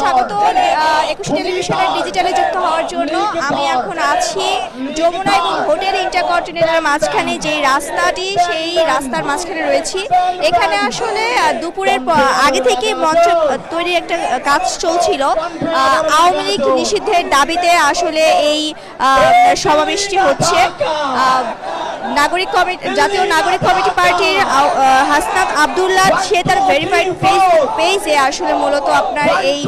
স্বাগত একুশ টেলিভিশনের ডিজিটালে যুক্ত হওয়ার জন্য আমি এখন আছি যমুনা এবং হোটেল ইন্টারকন্টিনেন্টাল মাঝখানে যে রাস্তাটি সেই রাস্তার মাঝখানে রয়েছি। এখানে আসলে দুপুরের আগে থেকে মঞ্চ তৈরি একটা কাজ চলছিল। আওয়ামী লীগ নিষিদ্ধের দাবিতে আসলে এই সমাবেশটি হচ্ছে। নাগরিক কমিটি, জাতীয় নাগরিক কমিটি পার্টির হাসনাত আবদুল্লাহ, সে তার ভেরিফাইড ফেসবুক পেজে আসলে মূলত আপনার এই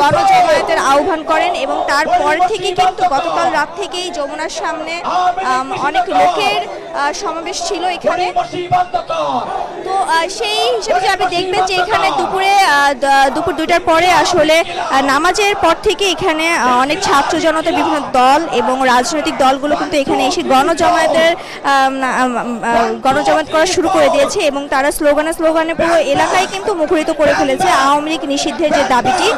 গণজমায়েতের আহ্বান করেন এবং তারপর থেকে কিন্তু গতকাল রাত থেকেই যমুনার সামনে অনেক লোকের সমাবেশ ছিল এখানে। তো সেই হিসেবে যে আপনি দেখবেন যে এখানে দুপুরে দুপুর দুইটার পরে আসলে নামাজের পর থেকে এখানে অনেক ছাত্র জনতা বিভিন্ন দল এবং রাজনৈতিক দলগুলো কিন্তু এখানে এসে গণজমায়েতের গণজমায়েত করা শুরু করে দিয়েছে এবং তারা স্লোগানে স্লোগানে পুরো এলাকায় কিন্তু মুখরিত করে ফেলেছে আওয়ামী লীগ নিষিদ্ধের যে দাবিটি।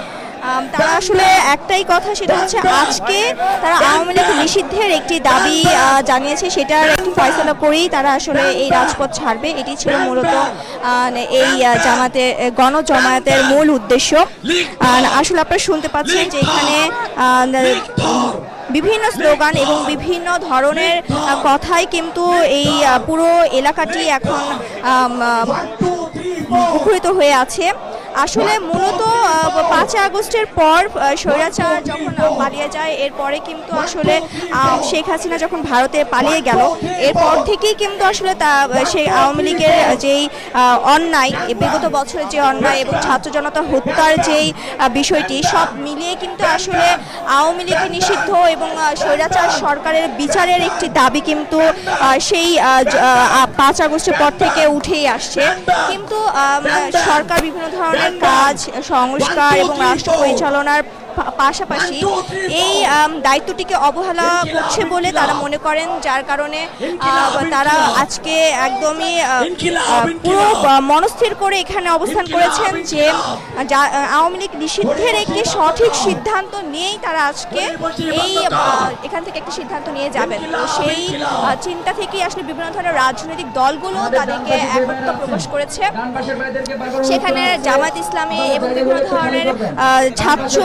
তারা আসলে একটাই কথা, সেটা হচ্ছে আজকে তারা আওয়ামী লীগ নিষিদ্ধের একটি দাবি জানিয়েছে, সেটার একটি ফয়সলা করেই তারা আসলে এই রাজপথ ছাড়বে। এটি ছিল মূলত এই জামাতে গণজমায়েতের মূল উদ্দেশ্য। আসলে আপনারা শুনতে পাচ্ছেন যে এখানে বিভিন্ন স্লোগান এবং বিভিন্ন ধরনের কথাই কিন্তু এই পুরো এলাকাটি এখন মুখরিত হয়ে আছে। আসলে মূলত পাঁচই আগস্টের পর স্বৈরাচার যখন পালিয়ে যায়, এরপরে কিন্তু আসলে শেখ হাসিনা যখন ভারতে পালিয়ে গেল, এরপর থেকেই কিন্তু আসলে তা সেই আওয়ামী লীগের যেই অন্যায় বিগত বছরের যে অন্যায় এবং ছাত্র জনতা হত্যার যেই বিষয়টি, সব মিলিয়ে কিন্তু আসলে আওয়ামী লীগ নিষিদ্ধ এবং স্বৈরাচার সরকারের বিচারের একটি দাবি কিন্তু সেই পাঁচ আগস্টের পর থেকে উঠেই আসছে। কিন্তু সরকার বিভিন্ন ধরনের কাজ সংস্কার এবং রাষ্ট্র পরিচালনার পাশাপাশি এই দায়িত্বটিকে অবহেলা করছে বলে তারা মনে করেন যার কারণে তারা আজকে একদমই পুরো মনস্থির করে এখানে অবস্থান করেছেন যে আওয়ামী লীগ নিষিদ্ধের একটি সঠিক সিদ্ধান্ত নিয়েই তারা আজকে এই এখান থেকে একটি সিদ্ধান্ত নিয়ে যাবেন। তো সেই চিন্তা থেকেই আসলে বিভিন্ন ধরনের রাজনৈতিক দলগুলো তাদেরকে একত্র প্রকাশ করেছে। সেখানে জামাত ইসলামী এবং বিভিন্ন ধরনের ছাত্র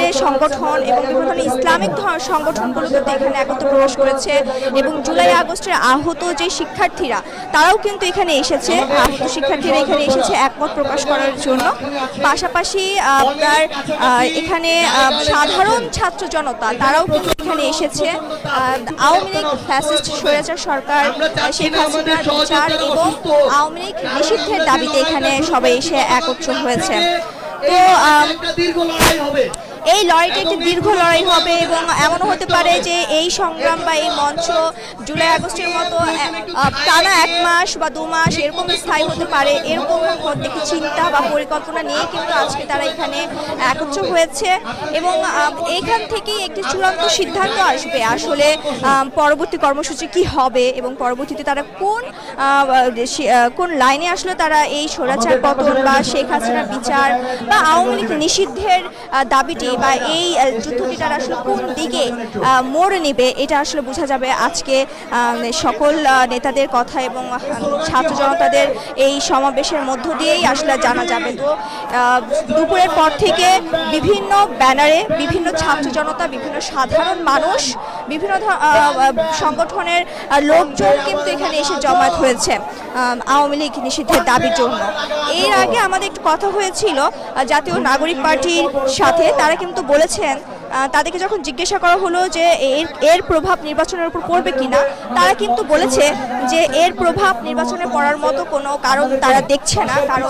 শিবিরের সংগঠন এবং বিভিন্ন ধরনের ইসলামিক সংগঠনগুলো কিন্তু এখানে একত্র প্রবেশ করেছে এবং জুলাই আগস্টের আহত যে শিক্ষার্থীরা, তারাও কিন্তু এখানে এসেছে। আহত শিক্ষার্থীরা এখানে এসেছে একমত প্রকাশ করার জন্য। পাশাপাশি আপনার এখানে সাধারণ ছাত্র জনতা, তারাও কিন্তু এখানে এসেছে। আওয়ামী লীগ ফ্যাসিস্ট স্বৈরাচার সরকার শেখ হাসিনার বিচার এবং আওয়ামী লীগ নিষিদ্ধের দাবিতে এখানে সবাই এসে একত্র হয়েছে। তো এই লড়াইটা একটি দীর্ঘ লড়াই হবে এবং এমনও হতে পারে যে এই সংগ্রাম বা এই মঞ্চ জুলাই আগস্টের মতো টানা এক মাস বা দু মাস এরকম স্থায়ী হতে পারে এরকম একটি চিন্তা বা পরিকল্পনা নিয়ে কিন্তু আজকে তারা এখানে একত্র হয়েছে এবং আহ, এইখান থেকেই একটি চূড়ান্ত সিদ্ধান্ত আসবে আসলে পরবর্তী কর্মসূচি কি হবে এবং পরবর্তীতে তারা কোন কোন লাইনে আসলে তারা এই স্বৈরাচার পতন বা শেখ হাসিনার বিচার বা আওয়ামী লীগ নিষিদ্ধের দাবিটি বা এই যুদ্ধটিটার আসলে কোন দিকে মোড় নেবে, এটা আসলে বোঝা যাবে আজকে সকল নেতাদের কথা এবং ছাত্র জনতাদের এই সমাবেশের মধ্য দিয়েই আসলে জানা যাবে। তো দুপুরের পর থেকে বিভিন্ন ব্যানারে বিভিন্ন ছাত্র জনতা, বিভিন্ন সাধারণ মানুষ বিভিন্ন সংগঠনের লোকজন কিন্তু এখানে এসে জমায়েত হয়েছে আওয়ামী লীগ নিষিদ্ধের দাবির জন্য। এর আগে আমাদের একটু কথা হয়েছিল জাতীয় নাগরিক পার্টির সাথে, তারা কিন্তু বলেছেন তাদেরকে যখন জিজ্ঞাসা করা হলো যে এর এর প্রভাব নির্বাচনের উপর পড়বে কিনা তারা কিন্তু বলেছে যে এর প্রভাব নির্বাচনে পড়ার মতো কোনো কারণ তারা দেখছে না। কারণ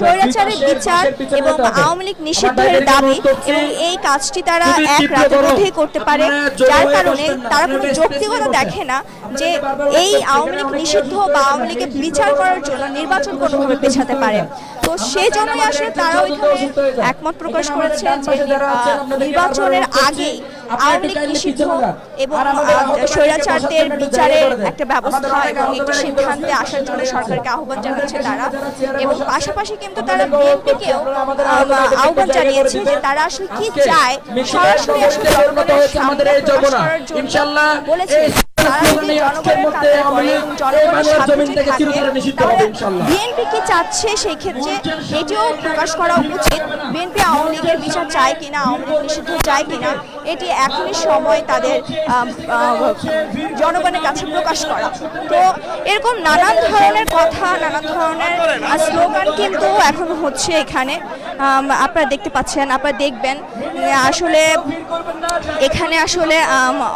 স্বৈরাচারের বিচার এবং আওয়ামী লীগ নিষিদ্ধের দাবি এবং এই কাজটি তারা এক রাতের মধ্যেই করতে পারে। যার কারণে তারা কোনো যৌক্তিকতা দেখে না যে এই আওয়ামী লীগ নিষিদ্ধ বা আওয়ামী লীগের বিচার করার জন্য নির্বাচন কোনোভাবে পেছাতে পারে। তো সেই জন্যই আসলে তারাও এখানে একমত প্রকাশ করেছে যে আহ, নির্বাচনের আগে আওয়ামী লীগ নিষিদ্ধ এবং স্বৈরাচারদের বিচারের একটা ব্যবস্থা এবং একটি সিদ্ধান্তে আসার জন্য সরকারকে আহ্বান জানিয়েছে তারা। এবং পাশাপাশি কিন্তু তারা বিএনপিকেও আহ্বান জানিয়েছে যে তারা আসলে কি চায়? সরাসরি আসলে বলেছে। বিএনপি কি চাচ্ছে সেই ক্ষেত্রে এটিও প্রকাশ করা উচিত। বিএনপি আওয়ামী লীগের বিচার চায় কিনা আওয়ামী লীগ নিষিদ্ধ চায় কিনা এটি এখনই সময় তাদের জনগণের কাছে প্রকাশ করা। তো এরকম নানান ধরনের কথা নানান ধরনের স্লোগান কিন্তু এখন হচ্ছে এখানে। আপনারা দেখতে পাচ্ছেন আপনারা দেখবেন আসলে এখানে আসলে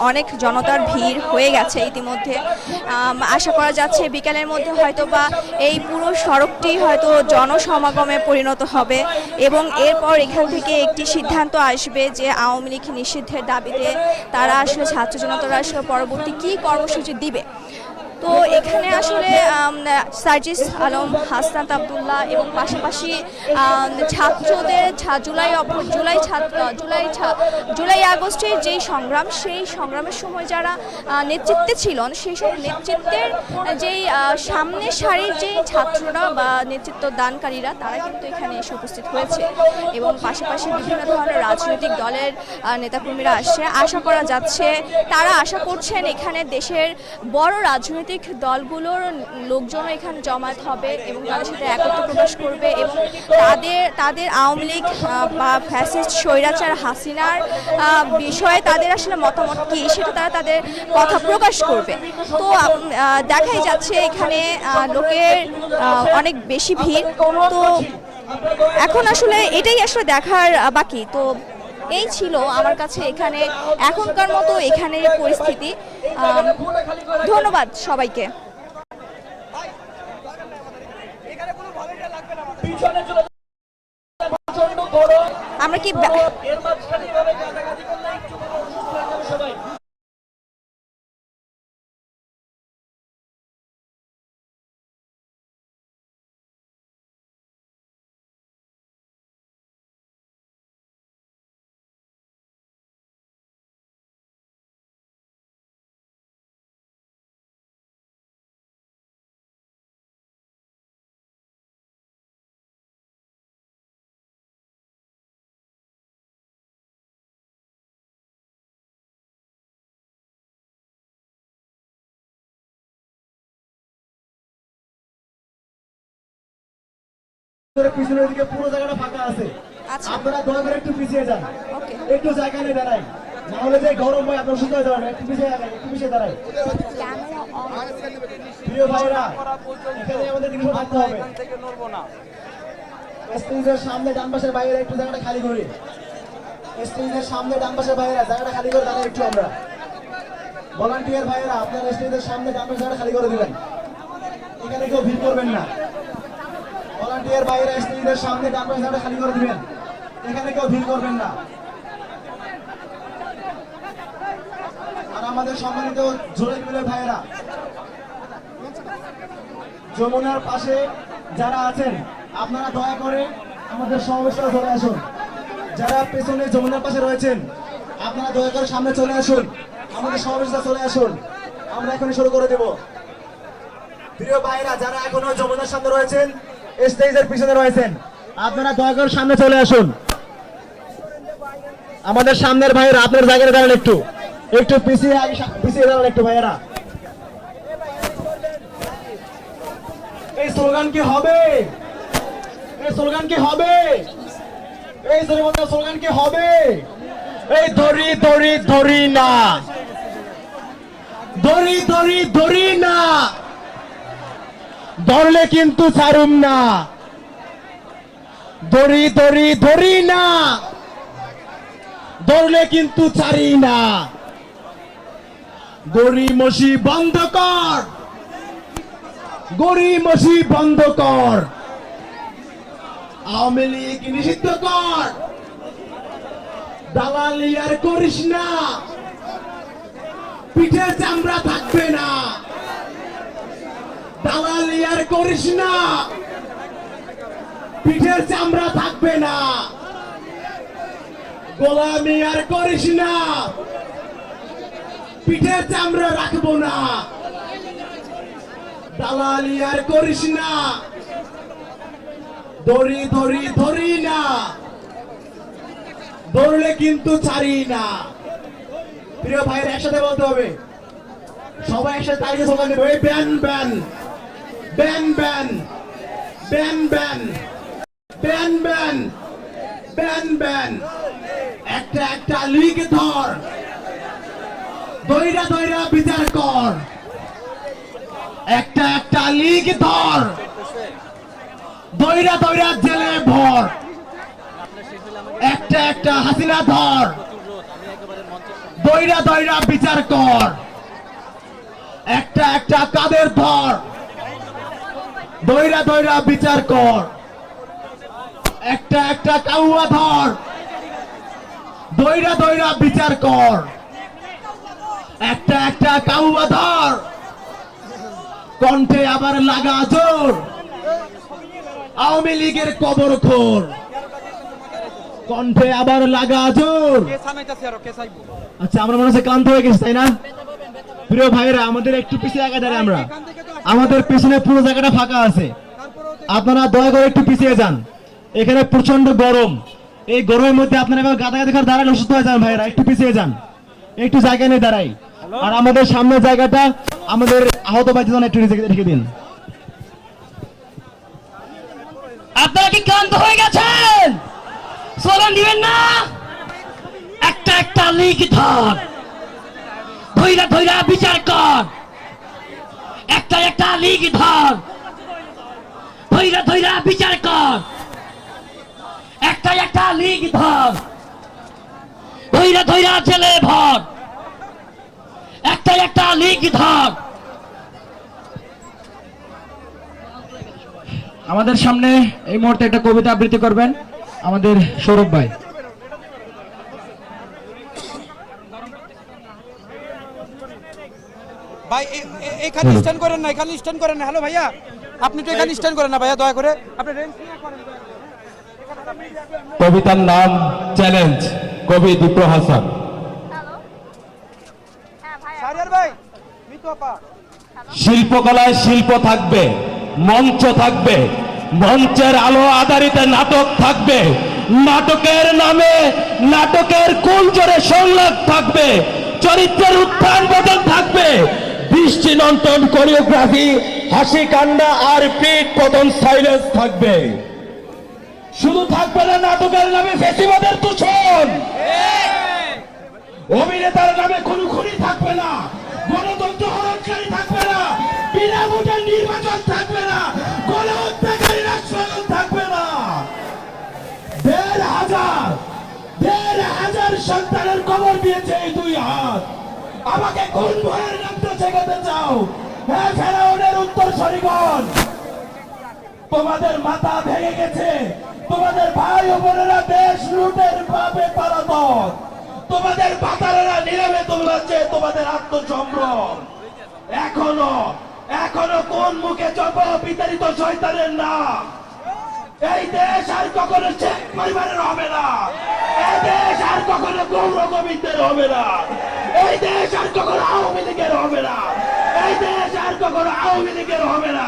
অনেক জনতার ভিড় হয়ে গেছে। ইতিমধ্যে। আশা করা যাচ্ছে বিকেলের মধ্যে হয়তো বা এই পুরো সড়কটি হয়তো জনসমাগমে পরিণত হবে এবং এরপর এখান থেকে একটি সিদ্ধান্ত আসবে যে আওয়ামী লীগ নিষিদ্ধের দাবিতে তারা আসলে ছাত্র জনতারা আসলে পরবর্তী কী কর্মসূচি দিবে। তো এখানে আসলে সার্জিস আলম হাসনাত আবদুল্লাহ এবং পাশাপাশি ছাত্রদের জুলাই জুলাই ছাত্র জুলাই ছা- জুলাই আগস্টের যেই সংগ্রাম সেই সংগ্রামের সময় যারা নেতৃত্বে ছিলেন সেই সব নেতৃত্বের যেই আহ, সামনের সারির যে ছাত্ররা বা নেতৃত্ব দানকারীরা তারা কিন্তু এখানে এসে উপস্থিত হয়েছে এবং পাশাপাশি বিভিন্ন ধরনের রাজনৈতিক দলের নেতাকর্মীরা আসছে। আশা করা যাচ্ছে তারা আশা করছেন এখানে দেশের বড় রাজনৈতিক দলগুলোর লোকজন এখানে জমায়েত হবে এবং তাদের সাথে একত্র প্রকাশ করবে এবং তাদের তাদের আওয়ামী লীগ বা ফ্যাসিস্ট স্বৈরাচার হাসিনার বিষয়ে তাদের আসলে মতামত কি সেটা তারা তাদের কথা প্রকাশ করবে। তো দেখাই যাচ্ছে এখানে লোকের অনেক বেশি ভিড়। তো এখন আসলে এটাই আসলে দেখার বাকি। তো এই ছিল আমার কাছে এখানে এখনকার মতো এখানের পরিস্থিতি ধন্যবাদ সবাইকে। আমরা কি পিছনের দিকে পুরো জায়গাটা ফাঁকা আছে। আচ্ছা। আপনারা দয়া করে একটু পিছিয়ে যান। একটু জায়গা নিয়ে দাঁড়াই। যে গরম হয় আপনার সুস্থ হয়ে যাবেন একটু পিছিয়ে দাঁড়াই একটু পিছিয়ে দাঁড়াই। প্রিয় ভাইরা এখানে আমাদের জিনিস থাকতে হবে। স্টেজের সামনে ডান পাশের বাইরে একটু জায়গাটা খালি করি। স্টেজের সামনে ডান পাশের বাইরে জায়গাটা খালি করে দাঁড়াই একটু আমরা। ভলান্টিয়ার ভাইয়েরা আপনার স্টেজের সামনে ডান পাশে জায়গাটা খালি করে দিবেন। এখানে কেউ ভিড় করবেন না। ভলান্টিয়ার ভাইয়েরা স্টেজের সামনে পাশে জায়গাটা খালি করে দিবেন। এখানে কেউ ভিড় করবেন না। আর আমাদের সম্মানিত জোরে মিলে ভাইয়েরা, যমুনার পাশে যারা আছেন, আপনারা দয়া করে আমাদের সমাবেশে চলে আসুন। যারা পেছনে যমুনার পাশে রয়েছেন, আপনারা দয়া করে সামনে চলে আসুন। আমাদের সমাবেশটা চলে আসুন। আমরা এখন শুরু করে দেব। প্রিয় ভাইরা যারা এখনও যমুনার সামনে রয়েছেন স্টেজের পিছনে রয়েছেন। আপনারা দয়া করে সামনে চলে আসুন। আমাদের সামনের ভাইয়েরা, আপনার জায়গায় দাঁড়ান একটু। একটু পিছিয়ে পিছিয়ে দাঁড়ান একটু ভাইয়েরা। এই স্লোগান কি হবে? এই স্লোগান কি হবে? এই স্লোগান কি হবে? এই দড়ি দড়ি দড়ি না। দড়ি দড়ি দড়ি না। ধরলে কিন্তু ছাড়ুম না। দড়ি দড়ি দড়ি না। ধরলে কিন্তু ছাড়ি না। দড়ি মসি বন্ধ কর। গরিমসি বন্ধ কর। আওয়ামী লীগ নিষিদ্ধ কর। দালালি আর করিস না। পিঠের চামড়া থাকবে না। দালালি করিস না। পিঠের চামড়া থাকবে না। গোলামি আর করিস না। পিঠের চামড়া রাখব না। দালালি আর করিস না। দড়ি ধরি ধরি না। ধরলে কিন্তু ছাড়ি না। প্রিয় ভাইয়ের, একসাথে বলতে হবে। সবাই একসাথে দেবো এই ব্যান ban. Ban ban ban ban ban ban ban ban একটা একটা লিগ ধর। দইরা দইরা বিচার কর। একটা একটা লিগ ধর। দইরা দইরা জেলে ভর। একটা একটা হাসিনা ধর। দইরা দইরা বিচার কর। একটা একটা কাদের ধর। দইরা দইরা বিচার কর। একটা একটা কাউয়া ধর। দইরা দইরা বিচার কর। একটা একটা কাউয়া ধর। কণ্ঠে আবার লাগা জোর। আওয়ামী লীগের কবর খোর। কণ্ঠে আবার লাগা জোর। আচ্ছা আমরা মনে হচ্ছে ক্লান্ত হয়ে গেছি তাই না? প্রিয় ভাইরা আমাদের একটু পিছিয়ে আগে দাঁড়াই আমরা। আমাদের পিছনে পুরো জায়গাটা ফাঁকা আছে। আপনারা দয়া করে একটু পিছিয়ে যান। এখানে প্রচণ্ড গরম। এই গরমের মধ্যে আপনারা গাদা গাদা করে দাঁড়ালে অসুস্থ হয়ে যান ভাইরা একটু পিছিয়ে যান। একটু জায়গা নিয়ে দাঁড়াই। আর আমাদের সামনের জায়গাটা, আমাদের আহত বাইজন একটু রেখে- দিন। আপনারা কি ক্লান্ত হয়ে গেছেন? স্লোগান দিবেন না? একটা একটা লিগ ধর। ধৈরা ধৈরা বিচার কর। একটা একটা লিগ ধর। ধৈরা ধৈরা বিচার কর। একটা একটা লিগ ধর। ধৈরা ধৈরা জেলে ভর। একটা একটা লিগ ধর। আমাদের সামনে এই মুহূর্তে একটা কবিতা আবৃত্তি করবেন আমাদের সৌরভ ভাই। ভাই এ- এ- এখানে স্ট্যান্ড করেন না এখানে স্ট্যান্ড করেন না। হ্যালো ভাইয়া আপনি তো এখানে স্ট্যান্ড করেন না ভাইয়া দয়া করে। আপনি রেঞ্জ করেন কবিতার নাম চ্যালেঞ্জ কবি দীপ্র হাসান। শিল্পকলায় শিল্প থাকবে মঞ্চ থাকবে মঞ্চের আলো আধারিত নাটক থাকবে নাটকের নামে নাটকের কুলজরে সংলাপ থাকবে চরিত্রের উত্থান বদল থাকবে দৃষ্টি নন্তন কোরিওগ্রাফি, হাসি, কান্না আর পিঠ পতন সাইলেন্স থাকবে। শুধু থাকবে না, নাটকের নামে ফেসিবাদের দূষণ। অভিনেতার নামে কোনো খুনি থাকবে না, গণতন্ত্র হরণকারী থাকবে না, বিনা ভোটের নির্বাচন থাকবে না গণ হত্যাকারী রাষ্ট্রদল থাকবে না। দেড় হাজার দেড় হাজার সন্তানের কবর দিয়েছে এই দুই হাত। আমাকে কোন ভয়ের নামটা শেখাতে চাও? হ্যাঁ ফেরাউনের উত্তর সরিগণ তোমাদের মাথা ভেঙে গেছে। তোমাদের ভাই ও বোনেরা দেশ লুটের পাবে পারাতক তোমাদের বাতারেরা নীরবে তোমলাচ্ছে তোমাদের আত্মসম্ভ্রম। এখনও এখনও কোন মুখে জপ বিতাড়িত শয়তানের নাম? এই দেশ আর কখনো শেখ পরিবারের হবে না। এই দেশ আর কখনো গৌর গোবিন্দের হবে না। এই দেশ আর কখনো আওয়ামী লীগের হবে না। এই দেশ আর কখনো আওয়ামী লীগের হবে না।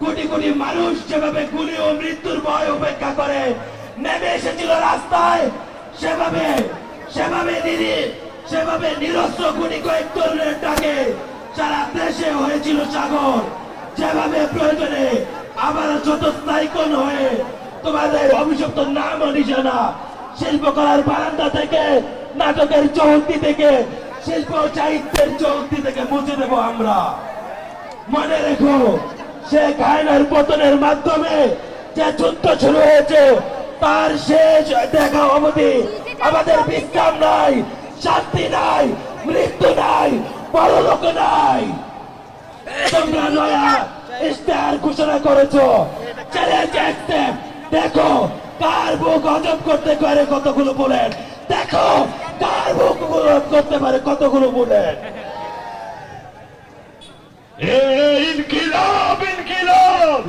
কোটি কোটি মানুষ যেভাবে গুলি ও মৃত্যুর ভয় উপেক্ষা করে নেমে এসেছিল রাস্তায়, সেভাবে সেভাবে নিরি সেভাবে নিরস্ত্র গুলি কয়েক তরুণের ডাকে সারা দেশে হয়েছিল সাগর। যেভাবে প্রয়োজনে আবার স্থায়ীকন হয়ে তোমাদের অভিশপ্ত নাম নিশানা শিল্পকলার বারান্দা থেকে নাটকের চৌহদ্দি থেকে, শিল্প সাহিত্যের চৌহদ্দি থেকে মুছে দেবো আমরা। মনে রেখো সে গায়নার পতনের মাধ্যমে যে যুদ্ধ শুরু হয়েছে, তার শেষ দেখা অবধি আমাদের বিশ্রাম নাই, শান্তি নাই, মৃত্যু নাই পরলোক নাই। তোমরা নয়া ইশতেহার ঘোষণা করেছ। চ্যালেঞ্জ দেখো, কার বুক হজম করতে পারে কতগুলো বলেন দেখো করতে পারে? কতগুলো বুলেট ইনকিলাব ইনকিলাব।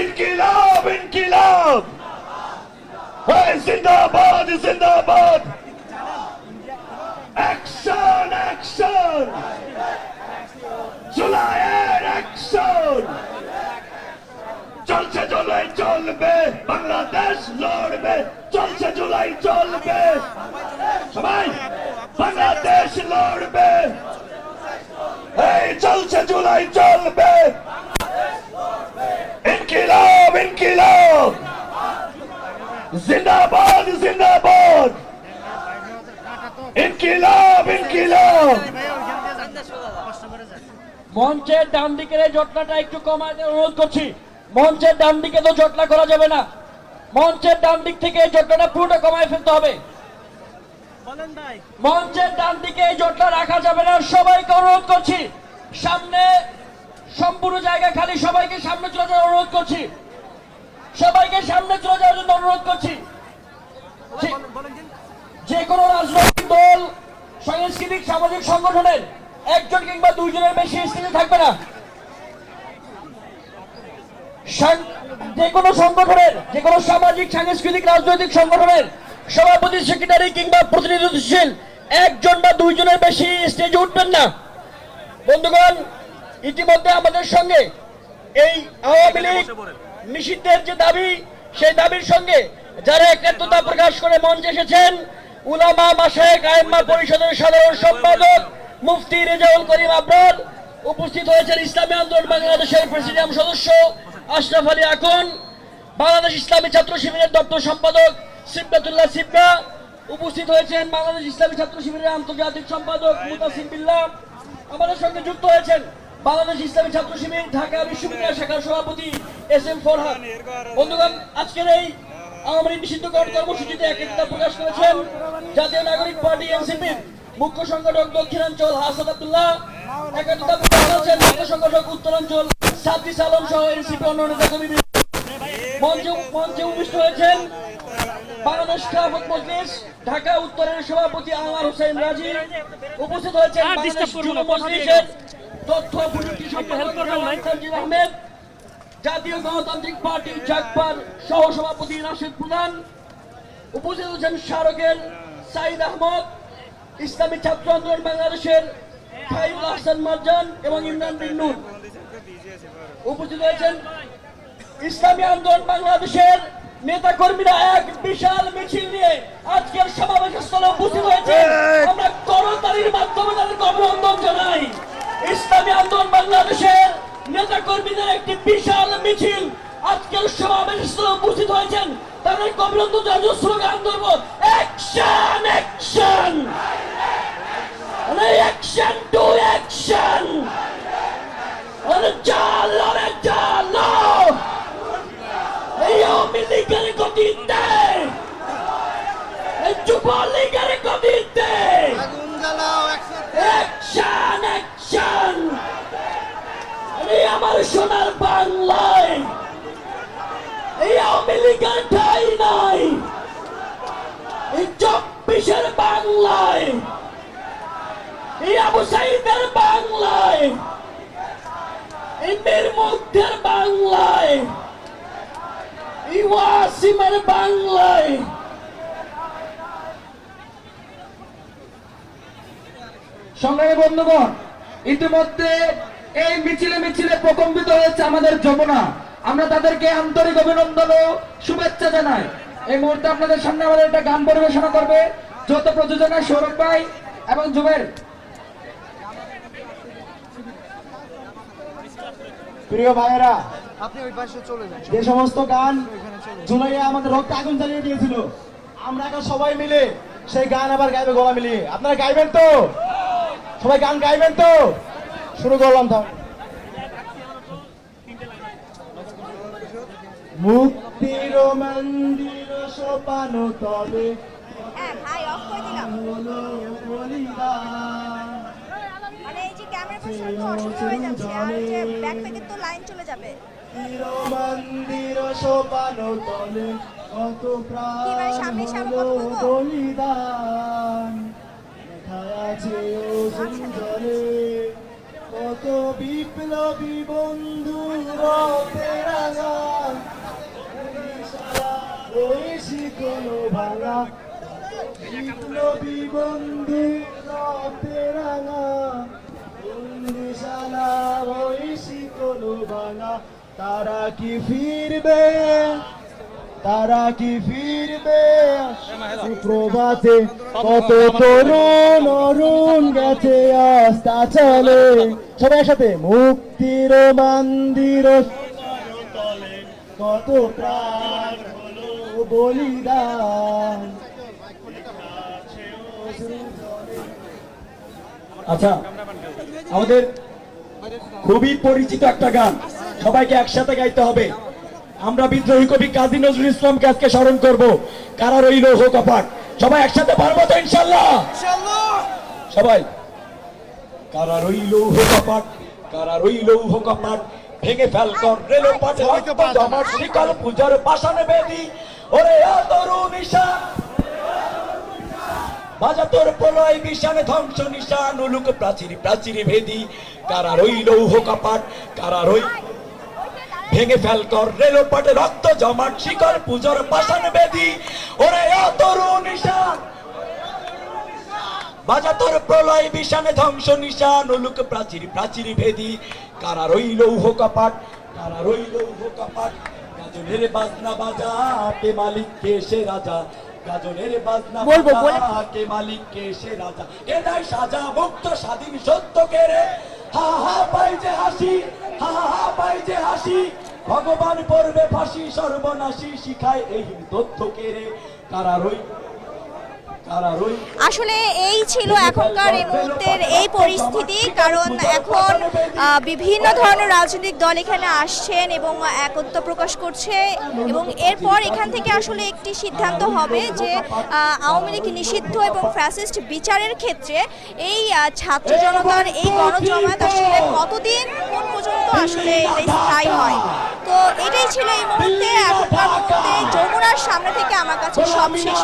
ইনকিলাব ইনকিলাব। জিন্দাবাদ জিন্দাবাদ। চলছে চলে চলবে। বাংলাদেশ লড়বে। চলছে জুলাই, চলবে। সবাই, বাংলাদেশ লড়বে। এই চলছে জুলাই, চলবে। ইনকিলাব ইনকিলাব। জিন্দাবাদ জিন্দাবাদ। ইনকিলাব ইনকিলাব। মঞ্চের ডান দিকের এই জটলাটা একটু কমাতে অনুরোধ করছি। মঞ্চের ডান দিকে তো জটলা করা যাবে না। মঞ্চের ডান দিক থেকে এই জটলাটা পুরোটা কমায় ফেলতে হবে। মঞ্চের ডান দিকে এই জটলা রাখা যাবে না সবাইকে অনুরোধ করছি। সামনে সম্পূর্ণ জায়গা খালি সবাইকে সামনে চলে যাওয়ার অনুরোধ করছি। সবাইকে সামনে চলে যাওয়ার জন্য অনুরোধ করছি। যে- কোনো রাজনৈতিক দল সাংস্কৃতিক সামাজিক সংগঠনের একজন কিংবা দুইজনের বেশি স্থানে থাকবে না। যে কোনো সংগঠনের, যে কোনো সামাজিক, সাংস্কৃতিক, রাজনৈতিক সংগঠনের সভাপতি, সেক্রেটারি কিংবা প্রতিনিধিত্বশীল একজন বা দুইজনের বেশি স্টেজে উঠবেন না। বন্ধুগণ, ইতিমধ্যে আমাদের সঙ্গে এই আওয়ামী লীগ নিষিদ্ধের যে দাবি, সেই দাবির সঙ্গে যারা একাত্মতা প্রকাশ করে মঞ্চে এসেছেন, উলামা মাসায়েক আইম্মা পরিষদের সাধারণ সম্পাদক মুফতি রেজাউল করিম আব্রাদ উপস্থিত হয়েছেন ইসলামী আন্দোলন বাংলাদেশের প্রেসিডিয়াম সদস্য আশরাফ আলী আকন, বাংলাদেশ ইসলামী ছাত্র শিবিরের দপ্তর সম্পাদক সিব্বাতুল্লাহ সিব্বা উপস্থিত হয়েছেন বাংলাদেশ ইসলামী ছাত্র শিবিরের আন্তর্জাতিক সম্পাদক মুতাসিম বিল্লাহ। আমাদের সঙ্গে যুক্ত হয়েছেন বাংলাদেশ ইসলামী ছাত্র শিবির ঢাকা বিশ্ববিদ্যালয় শাখার সভাপতি এস এম ফরহাদ। বন্ধুগণ, আজকের এই আওয়ামী লীগ নিষিদ্ধকরণ কর্মসূচিতে একতা প্রকাশ করেছেন জাতীয় নাগরিক পার্টি এনসিপির মুখ্য সংগঠক দক্ষিণাঞ্চল হাসান আব্দুল্লাহ। একতা প্রকাশ করেছেন মুখ্য সংগঠক উত্তরাঞ্চল সাদ্দিস আলম সহ এনসিপি অন্য নেতা মঞ্চে মঞ্চে উপস্থিত হয়েছেন বাংলাদেশ খেলাফত মজলিস ঢাকা উত্তরের সভাপতি আনোয়ার হোসেন রাজি। উপস্থিত হয়েছেন বাংলাদেশ যুব মজলিসের তথ্য প্রযুক্তি সম্পাদক আহমেদ জাতীয় গণতান্ত্রিক পার্টি জাগপার সহ সভাপতি রাশেদ প্রধান। উপস্থিত হয়েছেন স্মারকের সাইদ আহমদ ইসলামী ছাত্র আন্দোলন বাংলাদেশের খাইরুল হাসান মারজান এবং ইমরান বিন উপস্থিত হয়েছেন ইসলামী আন্দোলন বাংলাদেশের নেতা কর্মীরা এক বিশাল মিছিল নিয়ে আজকের সমাবেশ স্থলে উপস্থিত হয়েছে। আমরা করতালির মাধ্যমে তাদেরকে অভিনন্দন জানাই। ইসলামী আন্দোলন বাংলাদেশের নেতা কর্মীদের একটি বিশাল মিছিল আজকের সমাবেশ স্থলে উপস্থিত হয়েছেন। তাদেরকে অভিনন্দন জানিয়ে স্লোগান ধরবো action action action to action চালো এই আওয়ামী এই যুবলীগের গতিতে অ্যাকশন অ্যাকশন আমার সোনার বাংলায়। এই আওয়ামী লীগের ঠাই নাই। চব্বিশের বাংলায়। এই আবু সাইদের বাংলায়। এই মীর মুগ্ধের বাংলায়। ওয়াসিমের বাংলায় সংগ্রামী বন্ধুগণ ইতিমধ্যে এই মিছিলে মিছিলে প্রকম্পিত হয়েছে আমাদের যমুনা। আমরা তাদেরকে আন্তরিক অভিনন্দন ও শুভেচ্ছা জানাই। এই মুহূর্তে আপনাদের সামনে আমাদের একটা গান পরিবেশনা করবে যত প্রযোজনা সৌরভ ভাই এবং জুবের। প্রিয় ভাইয়েরা যে সমস্ত গান জুলাইয়ে আমাদের রক্ত আগুন জ্বালিয়ে দিয়েছিল। আমরা এখন সবাই মিলে সেই গান আবার গাইবে গলা মিলিয়ে। আপনারা গাইবেন তো? সবাই গান গাইবেন তো? শুরু করলাম তাহলে। মুক্তির মন্দির সোপান তবে হ্যাঁ মানে এই যে ক্যামেরা তো অসুবিধা হয়ে যাচ্ছে আর যে ব্যাক থেকে তো লাইন চলে যাবে। মন্দির মন্দির সোপান তলে কত প্রাণ? বলিদান। লেখা আছে ও সুন্দরে? কত বিপ্লবী বন্ধু রক্তের গান ওই শিকল ভাঙা। বিপ্লবী বন্ধু রক্তের রাঙা। বন্দিশালা ওই শিকল ভাঙা। তারা কি ফিরবে? তারা কি ফিরবে? সুপ্রভাতে কত তরুণ অরুণ গেছে আস্তা চলে। সবাই একসাথে, মুক্তির মন্দির কত প্রাণ বলিদান। আচ্ছা আমাদের খুবই পরিচিত একটা গান। সবাইকে একসাথে গাইতে হবে। আমরা বিদ্রোহী কবি কাজী নজরুল ইসলামকে আজকে স্মরণ করব। কারা রইল হোক অপাট সবাই একসাথে পারব তো ইনশাল্লাহ সবাই। কারা রইল হোক অপাট কারা রইল হোক অপাট ভেঙে ফেল কর রেল রক্ত জমাট শিকল পূজার পাষাণ বেদি। ওরে তরুণ ঈশান বাজা তোর প্রলয় বিষানে ধ্বংস নিশান উলুক প্রাচীর প্রাচীর ভেদি কারা রইল কাপাট কারা রই ভেঙে ফেল কর। রেল পাটে রক্ত জমাট শিকর পূজর পাষাণ বেদি। ওরে তরুণ নিশান বাজা তোর প্রলয় বিষানে ধ্বংস নিশান। উলুক প্রাচীর প্রাচীর ভেদি কারা রইল কাপাট কারা রইল কাপাট? গাজনের বাজনা বাজা পে মালিক কে সে রাজা? গাজনের বাজনা বাজা, কে মালিক কে সে রাজা? কে দেয় সাজা মুক্ত স্বাধীন সত্য কে রে? হা হা পাই যে হাসি হা হা পাই যে হাসি। ভগবান পড়বে ফাঁসি সর্বনাশী শিখায় এই তথ্য কে রে। কারা রই? আসলে এই ছিল এখনকার এই মুহূর্তের এই পরিস্থিতি কারণ এখন বিভিন্ন ধরনের রাজনৈতিক দল এখানে আসছেন এবং একত্র প্রকাশ করছে এবং এরপর এখান থেকে আসলে একটি সিদ্ধান্ত হবে যে আওয়ামী লীগ নিষিদ্ধ এবং ফ্যাসিস্ট বিচারের ক্ষেত্রে এই ছাত্র জনতার এই গণজমায়েত আসলে কতদিন কোন পর্যন্ত আসলে স্থায়ী হয়? তো এটাই ছিল এই মুহূর্তে। এখনকার যমুনার সামনে থেকে আমার কাছে সবশেষ